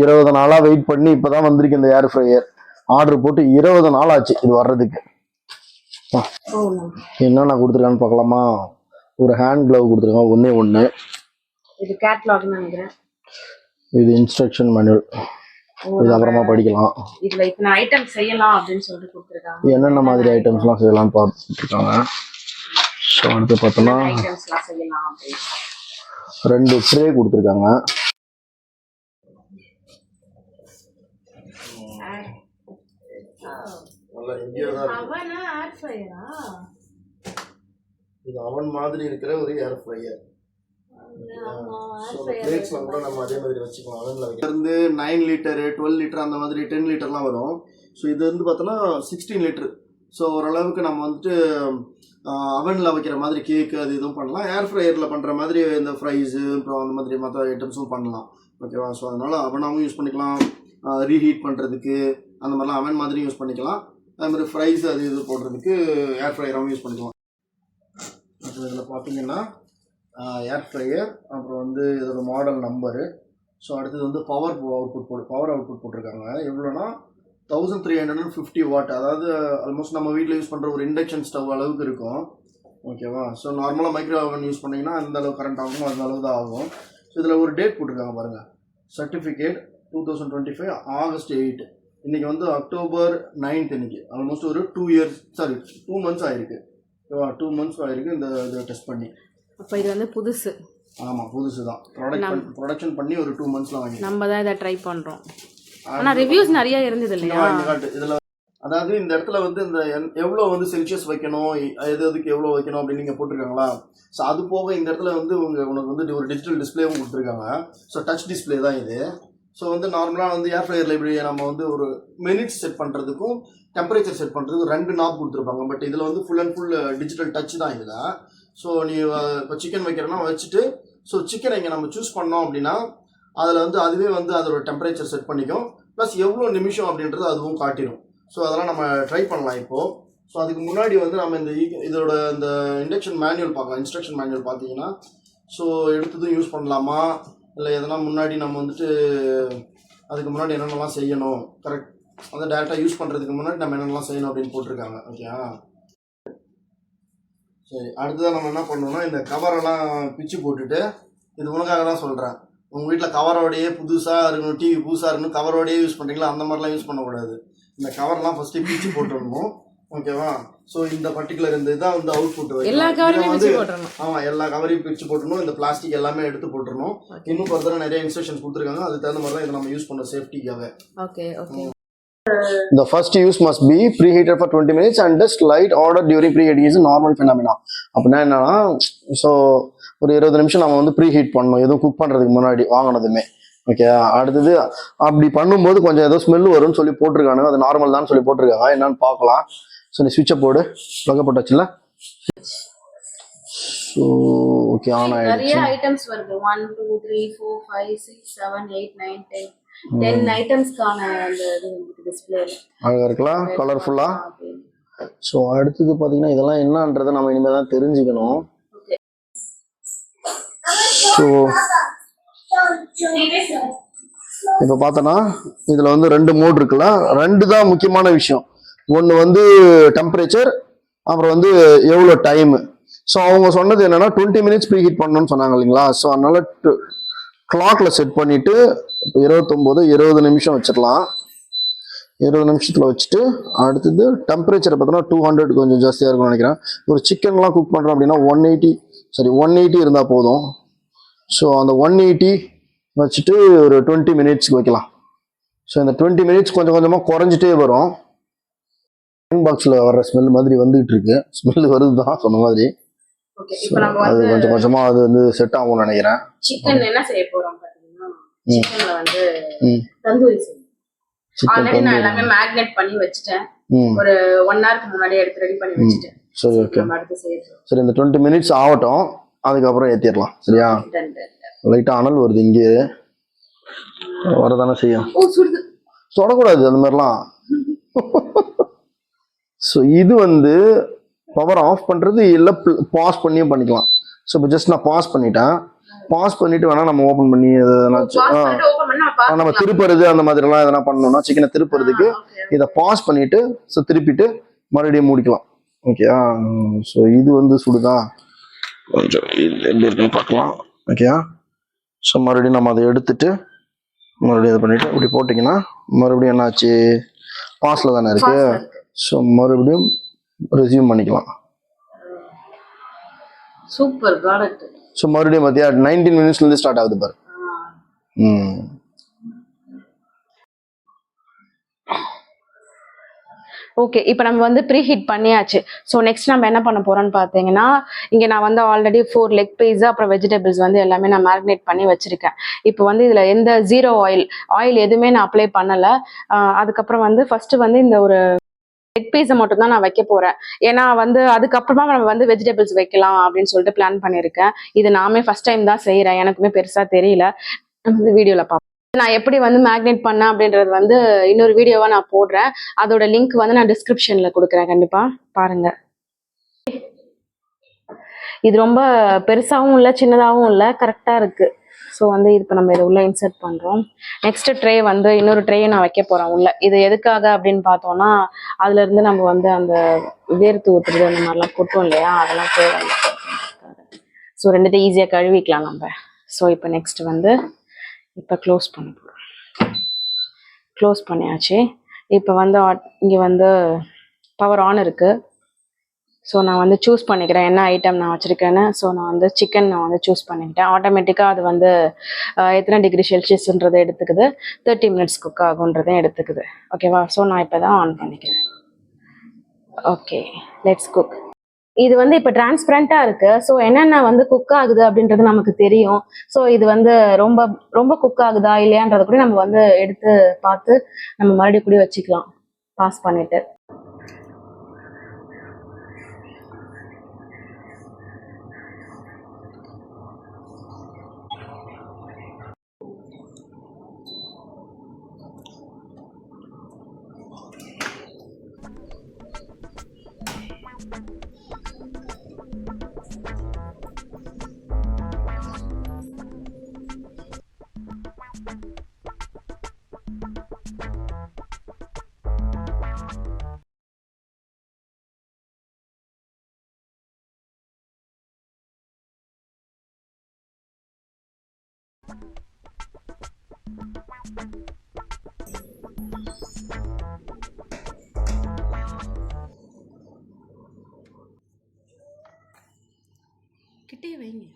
இருபது நாளா வெயிட் பண்ணி இப்பதான் வந்திருக்கு இந்த ஏர் ஃப்ரையர் ஆர்டர் போட்டு இருபது நாள் ஆச்சு இது வர்றதுக்கு. என்னென்ன கொடுத்துருக்கான்னு பார்க்கலாமா? ஒரு ஹேண்ட் கிளவ் கொடுத்துருக்காங்க ஒண்ணே ஒன்று இது கேட்லாக்னு நினைக்கிறேன். இது இன்ஸ்ட்ரக்ஷன் மேனுவல் இது அப்புறமா படிக்கலாம். இதுல இத்தனை ஐட்டம் செய்யலாம் அப்படின்னு சொல்லிட்டு கொடுத்துருக்காங்க. என்னென்ன மாதிரி ஐட்டம்ஸ்லாம் செய்யலாம்னு பார்த்துட்டு இருக்காங்க ஸோ அடுத்து பார்த்தோம்னா ரெண்டு ட்ரே கொடுத்துருக்காங்க அவனா ஏர் ஃப்ரையரா இது அவன் மாதிரி இருக்கிற ஒரு ஏர் ஃப்ரையர் பிளேட்ஸ்லாம் கூட நம்ம அதே மாதிரி வச்சுக்கலாம் அவனில் இருந்து நைன் லிட்டரு டுவெல் லிட்டர் அந்த மாதிரி டென் லிட்டர்லாம் வரும். ஸோ இது வந்து பார்த்தோன்னா சிக்ஸ்டீன் லிட்டர் ஸோ ஓரளவுக்கு நம்ம வந்துட்டு அவனில் வைக்கிற மாதிரி கேக்கு அது இதுவும் பண்ணலாம். ஏர் ஃப்ரையரில் பண்ணுற மாதிரி இந்த ஃப்ரைஸு அப்புறம் அந்த மாதிரி மற்ற ஐட்டம்ஸும் பண்ணலாம். ஓகேவா ஸோ அதனால் அவனாகவும் யூஸ் பண்ணிக்கலாம். ரீஹீட் பண்ணுறதுக்கு அந்த மாதிரிலாம் அவன் மாதிரி யூஸ் பண்ணிக்கலாம். அது மாதிரி ஃப்ரைஸ் அது இது போடுறதுக்கு ஏர் ஃப்ரையராகவும் யூஸ் பண்ணிக்கலாம். அப்புறம் இதில் பார்த்தீங்கன்னா ஏர் ஃப்ரையர் அப்புறம் வந்து இதோட மாடல் நம்பரு ஸோ அடுத்தது வந்து பவர் அவுட்புட் போட்டு பவர் அவுட்புட் போட்டிருக்காங்க. எவ்வளோனா thousand three hundred and fifty watt அதாவது ஆல்மோஸ்ட் நம்ம வீட்டில் யூஸ் பண்ணுற ஒரு இண்டக்ஷன் ஸ்டவ் அளவுக்கு இருக்கும். ஓகேவா ஸோ நார்மலாக மைக்ரோ ஓவன் யூஸ் பண்ணிங்கன்னா அந்த அளவு கரண்ட் ஆகும் அந்த அளவு தான் ஆகும். ஸோ இதில் ஒரு டேட் போட்டிருக்காங்க பாருங்கள் certificate two thousand twenty five August eight இன்றைக்கி வந்து அக்டோபர் நைன்த் இன்னைக்கு. ஆல்மோஸ்ட் ஒரு two years sorry two months ஆயிருக்கு. ஓகேவா டூ மந்த்ஸ் ஆயிருக்கு இந்த இதை டெஸ்ட் பண்ணி. அப்ப இது வந்து புதுசு. ஆமாம் புதுசு தான். ப்ரொடக்ட் ப்ரொடக்ஷன் பண்ணி ஒரு டூ மந்த்ஸில் வாங்கி நம்ம தான் இதை ட்ரை பண்றோம். ஆனா ரிவ்யூஸ் நிறைய இருந்தது இல்லையா? இதில். அதாவது இந்த இடத்துல வந்து இந்த எவ்வளோ வந்து செல்சியஸ் வைக்கணும் எது எதுக்கு எவ்வளோ வைக்கணும் அப்படின்னு நீங்கள் போட்டிருக்காங்களா? ஸோ அது போக இந்த இடத்துல வந்து உங்க உனக்கு வந்து ஒரு டிஜிட்டல் டிஸ்பிளேவும் கொடுத்துருக்காங்க. ஸோ டச் டிஸ்பிளே தான் இது. ஸோ வந்து நார்மலாக வந்து ஏர் ஃப்ரையர் லைப்ரரியை நம்ம வந்து ஒரு மினிட்ஸ் செட் பண்ணுறதுக்கும் டெம்பரேச்சர் செட் பண்ணுறதுக்கும் ரெண்டு நாப் கொடுத்துருப்பாங்க. பட் இதில் வந்து full and full digital touch தான் இதில். ஸோ நீ இப்போ சிக்கன் வைக்கிறேன்னா வச்சுட்டு ஸோ சிக்கனை இங்கே நம்ம சூஸ் பண்ணோம் அப்படின்னா அதில் வந்து அதுவே வந்து அதோட டெம்பரேச்சர் செட் பண்ணிக்கும். ப்ளஸ் எவ்வளோ நிமிஷம் அப்படின்றது அதுவும் காட்டிடும் ஸோ அதெல்லாம் நம்ம ட்ரை பண்ணலாம் இப்போது ஸோ அதுக்கு முன்னாடி வந்து நம்ம இந்த இதோட இந்த இண்டக்ஷன் மேனுவல் பார்க்கலாம். இன்ஸ்ட்ரக்ஷன் மேனுவல் பார்த்தீங்கன்னா ஸோ எடுத்ததும் யூஸ் பண்ணலாமா? இல்லை எதனா முன்னாடி நம்ம வந்துட்டு அதுக்கு முன்னாடி என்னென்னலாம் செய்யணும் கரெக்ட் அந்த டேரெக்டாக யூஸ் பண்ணுறதுக்கு முன்னாடி நம்ம என்னென்னலாம் செய்யணும் அப்படின்னு போட்டிருக்காங்க ஓகே சரி அடுத்ததாக நம்ம என்ன பண்ணணும்னா இந்த கவரெல்லாம் பிச்சு போட்டுட்டு இது உனக்காக தான் சொல்கிறேன் உங்கள் வீட்டில் கவரோடையே புதுசாக இருக்கணும் டிவி புதுசாக இருக்கணும் கவரோடையே யூஸ் பண்ணுறீங்களா அந்த மாதிரிலாம் யூஸ் பண்ணக்கூடாது. இந்த கவர்லாம் ஃபஸ்ட்டு பிச்சு போட்டுடணும். ஓகேவா? ஸோ இந்த பர்டிகுலர் இந்த இதான் வந்து அவுட்புட் எல்லா கவருமே வந்து ஆமாம் எல்லா கவரையும் பிரித்து போட்டுடணும் இந்த பிளாஸ்டிக் எல்லாமே எடுத்து போட்டுறணும். இன்னும் ஃபர்தராக நிறைய இன்ஸ்ட்ரக்ஷன்ஸ் கொடுத்துருக்காங்க. அதுக்கு தகுந்த மாதிரி தான் இதை நம்ம யூஸ் பண்ண சேஃப்டிக்காக okay okay The first use must be preheated for 20 minutes and just light order during preheating is a normal phenomena. அப்படின்னா என்னன்னா ஸோ ஒரு இருபது நிமிஷம் நம்ம வந்து ப்ரீஹீட் பண்ணணும். எதுவும் குக் பண்ணுறதுக்கு முன்னாடி வாங்கினதுமே. ஓகே அடுத்தது அப்படி பண்ணும்போது கொஞ்சம் ஏதோ ஸ்மெல் வரும்னு சொல்லி போட்டிருக்கானுங்க. அது நார்மல் தான் சொல்லி போட்டிருக்காங்க. என்னன்னு பார்க்கலாம். ஸோ நீ சுவிட்சை போடு ப்ளக்க போட்டு வச்சுல ஸோ ஓகே ஆன் நிறைய ஆயிடுச்சு. ஐட்டம்ஸ் வருது. One two three four five six seven eight nine ten ten ஐட்டம்ஸ்க்கான அந்த இது டிஸ்பிளே அழகாக இருக்கலாம் கலர்ஃபுல்லாக ஸோ அடுத்தது பார்த்தீங்கன்னா இதெல்லாம் என்னன்றதை நம்ம இனிமேல் தான் தெரிஞ்சுக்கணும். ஸோ இப்போ பார்த்தோன்னா இதில் வந்து ரெண்டு மோட் இருக்குல்ல? ரெண்டு தான் முக்கியமான விஷயம். ஒன்று வந்து டெம்பரேச்சர் அப்புறம் வந்து எவ்வளோ டைமு ஸோ அவங்க சொன்னது என்னன்னா டுவெண்ட்டி மினிட்ஸ் ப்ரீ ஹீட் பண்ணணும்னு சொன்னாங்க இல்லைங்களா? ஸோ அதனால் கிளாக்ல செட் பண்ணிவிட்டு இப்போ இருபத்தொம்போது இருபது நிமிஷம் வச்சிடலாம். இருபது நிமிஷத்தில் வச்சுட்டு அடுத்தது டெம்பரேச்சர் பார்த்தோன்னா டூ ஹண்ட்ரட் கொஞ்சம் ஜாஸ்தியாக இருக்கும்னு நினைக்கிறேன். ஒரு சிக்கன்லாம் குக் பண்ணுறோம் அப்படின்னா one eighty sorry one eighty இருந்தால் போதும். ஸோ அந்த ஒன் எயிட்டி வச்சுட்டு ஒரு டுவெண்ட்டி மினிட்ஸ்க்கு வைக்கலாம். ஸோ இந்த டுவெண்ட்டி மினிட்ஸ் கொஞ்சம் கொஞ்சமாக குறைஞ்சிட்டே வரும். பாக்ஸில் வர்ற ஸ்மெல் மாதிரி வந்துகிட்டு இருக்கு. ஸ்மெல் வருது தான் சொன்ன மாதிரி. அது கொஞ்சம் கொஞ்சமாக அது வந்து செட் ஆகும்னு நினைக்கிறேன். சிக்கன் என்ன செய்ய பாத்தீங்கன்னா சிக்கன்ல வந்து ம். தந்தூரி செய்யணும். சிக்கன் ஆல்ரெடி நான் எல்லாமே மேக்னேட் பண்ணி வச்சுட்டேன். ம். ஒரு ஒன் ஹவருக்கு முன்னாடியே எடுத்து ரெடி பண்ணி வச்சுட்டேன். சரி ஓகே சரி இந்த டுவெண்ட்டி மினிட்ஸ் ஆகட்டும். அதுக்கப்புறம் ஏற்றிடலாம் சரியா. லைட்டாக அனல் வருது இங்கே. வரதானே செய்யும். தொடக்கூடாது அந்த மாதிரிலாம். ஸோ இது வந்து பவர் ஆஃப் பண்ணுறது இல்லை பாஸ் பண்ணியும் பண்ணிக்கலாம். ஸோ இப்போ ஜஸ்ட் நான் பாஸ் பண்ணிட்டேன். பாஸ் பண்ணிட்டு வேணா நம்ம ஓப்பன் பண்ணி நம்ம திருப்புறது அந்த மாதிரிலாம் எதனா பண்ணணும்னா சிக்கனை திருப்புறதுக்கு இதை பாஸ் பண்ணிட்டு ஸோ திருப்பிட்டு மறுபடியும் மூடிக்கலாம். ஓகேயா ஸோ இது வந்து சுடுதா? கொஞ்சம் எப்படி இருக்குன்னு பார்க்கலாம். ஓகேயா ஸோ மறுபடியும் நம்ம அதை எடுத்துட்டு மறுபடியும் இது பண்ணிட்டு இப்படி போட்டிங்கன்னா மறுபடியும் என்னாச்சு? பாஸில் தானே இருக்கு. ஸோ மறுபடியும் ரெசியூம் பண்ணிக்கலாம். சூப்பர் ப்ராடக்ட் ஸோ மறுபடியும் பார்த்தியா நைன்டீன் மினிட்ஸ்லேருந்து ஸ்டார்ட் ஆகுது பாரு. ம். ஓகே இப்போ நம்ம வந்து ப்ரீ ஹீட் பண்ணியாச்சு. ஸோ நெக்ஸ்ட் நம்ம என்ன பண்ண போறோம்னு பார்த்தீங்கன்னா இங்கே நான் வந்து ஆல்ரெடி ஃபோர் லெக் பீஸ் அப்புறம் வெஜிடபிள்ஸ் வந்து எல்லாமே நான் மேரினேட் பண்ணி வச்சிருக்கேன். இப்போ வந்து இதில் எந்த ஜீரோ ஆயில் ஆயில் எதுவுமே நான் அப்ளை பண்ணலை. அதுக்கப்புறம் வந்து ஃபர்ஸ்ட் வந்து இந்த ஒரு லெக் பீஸை மட்டும் தான் நான் வைக்க போறேன். ஏன்னா வந்து அதுக்கப்புறமா நம்ம வந்து வெஜிடபிள்ஸ் வைக்கலாம் அப்படின்னு சொல்லிட்டு பிளான் பண்ணியிருக்கேன். இது நாமே ஃபர்ஸ்ட் டைம் தான் செய்கிறேன் எனக்குமே பெருசாக தெரியல. வந்து வீடியோவில் பார்ப்போம் நான் எப்படி வந்து மேக்னேட் பண்ணேன் அப்படின்றது வந்து இன்னொரு வீடியோவா நான் போடுறேன். அதோட லிங்க் வந்து நான் டிஸ்கிரிப்ஷன்ல கொடுக்குறேன். கண்டிப்பா பாருங்க. இது ரொம்ப பெருசாகவும் இல்லை சின்னதாகவும் இல்லை கரெக்டாக இருக்கு. ஸோ வந்து இப்போ நம்ம இதை உள்ளே இன்சர்ட் பண்ணுறோம் நெக்ஸ்ட் ட்ரே வந்து இன்னொரு ட்ரேயை நான் வைக்க போகிறேன் உள்ளே. இது எதுக்காக அப்படின்னு பார்த்தோம்னா அதுலேருந்து நம்ம வந்து அந்த வேர்த்து ஊற்றுறது அந்த மாதிரிலாம் கொட்டும் இல்லையா? அதெல்லாம் தேவையில்லை ஸோ ரெண்டுத்தையும் ஈஸியாக கழுவிக்கலாம் நம்ம. ஸோ இப்போ நெக்ஸ்ட் வந்து இப்போ க்ளோஸ் பண்ண போகிறோம் க்ளோஸ் பண்ணியாச்சு. இப்போ வந்து இங்கே வந்து பவர் ஆன் இருக்குது ஸோ நான் வந்து சூஸ் பண்ணிக்கிறேன். என்ன ஐட்டம் நான் வச்சுருக்கேன்னு. ஸோ நான் வந்து சிக்கன் நான் வந்து சூஸ் பண்ணிக்கிட்டேன். ஆட்டோமேட்டிக்காக அது வந்து எத்தனை டிகிரி செல்சியஸ்ன்றதை எடுத்துக்குது. தேர்ட்டி மினிட்ஸ் குக் ஆகுன்றதையும் எடுத்துக்குது. ஓகேவா ஸோ நான் இப்போ தான் ஆன் பண்ணிக்கிறேன். ஓகே லெட்ஸ் குக் இது வந்து இப்போ டிரான்ஸ்பரண்ட்டாக இருக்குது ஸோ என்னென்ன வந்து குக் ஆகுது அப்படின்றது நமக்கு தெரியும். ஸோ இது வந்து ரொம்ப ரொம்ப குக் ஆகுதா இல்லையான்றத கூட நம்ம வந்து எடுத்து பார்த்து நம்ம மறுபடியும் கூட வச்சுக்கலாம். பாஸ் பண்ணிவிட்டு பண்ணிட்டு கிட்டே வைங்க